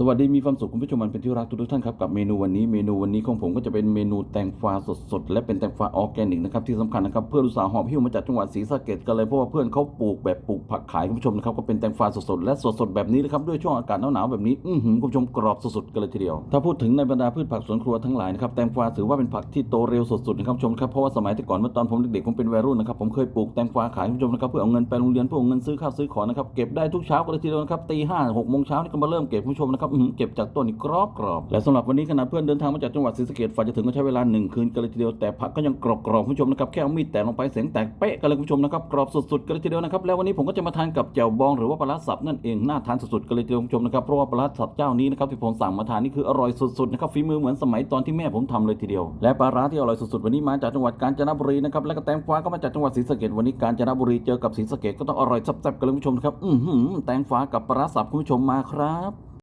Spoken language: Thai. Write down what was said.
สวัสดีมีความสุขคุณผู้ชมมันเป็นที่รักทุกท่านครับกับเมนูวันนี้เมนูวันนี้ของผมก็จะเป็นเมนูแตงฟ้าสดๆและเป็นแตงฟ้าออร์แกนิกนะครับที่สำคัญนะครับเพื่อนอุตสาหหอบหิ้วมาจากจังหวัดศรีสะเกดกันเลยเพราะว่าเพื่อนเขาปลูกแบบปลูกผักขายคุณผู้ชมนะครับก็เป็นแตงฟ้าสดๆและสดๆแบบนี้นะครับด้วยช่วงอากาศหนาวๆแบบนี้อื้อหือคุณผู้ชมกรอบสดๆกันเลยทีเดียว ถ้าพูดถึงในบรรดาพืชผักสวนครัวทั้งหลายนะครับแตงฟ้าถือว่าเป็นผักที่โตเร็วสดๆนะครับชมครับเพราะว่าสมัยแต่ก่อนเมื่อตอนผมเด็กๆผมเป็นวัยรุ่นนะครับผมเคยปลูกแตงฟ้าขายคุณผู้ชมนะครับเพื่อเอาเงินไปโรงเรียนเพื่อเอาเงินซื้อข้าวซื้อของนะครับเก็บได้ทุกเช้ากันเลยทีเดียวนะครับตีห้าหกโมงเช้านี่ก็มาเริ่มเก็บคุณผู้ชมนะครับอื้อหือเก็บจากต้นนี่กรอบกรอบและสำหรับวันนี้ขณะเพื่อนเดินทางมาจากจังหวัดศรีสะเกษฝ่าจะถึงก็ใช้เวลาหนึ่งคืนกันเลยทีเดียวแต่ผักก็ยังกรอบกรอบคุณผู้ชมนะครับแค่เอามีดแตะลงไปเสียงแตกเป๊ะกันเลยคุณผู้ชมนะครับกรอบสุดๆกันเลยทีเดียวนะครับแล้ววันนี้ผมก็จะมาทานกับแจ่วบองหรือว่าปลาร้าสับนั่นเองน่าทานสุดๆกันเลยทีเดียวคุณผู้ชมนะครับเพราะว่าปลาร้าสับเจ้านี้นะครับที่ผมสั่งมาทานนี่คืออร่อยสุดๆนะครับฝีมือเหมือนสมัยตอนที่แม่ผมทำเลยทีเดียว และปลาร้าที่อร่อยสุดๆวันนี้มาจากจังหวัดกาญจนบุรีนะครับและก็แตงฟ้าก็มาจากจังหวัดศรีสะเกษวันนี้กาญจนบุรีเจอกับศรีสะเกษก็ต้องอร่อยแซ่บๆกันเลยคุณผู้ชมครับอื้อหือแตงฟ้ากับปลาร้าสับคุณผู้ชมมาครับ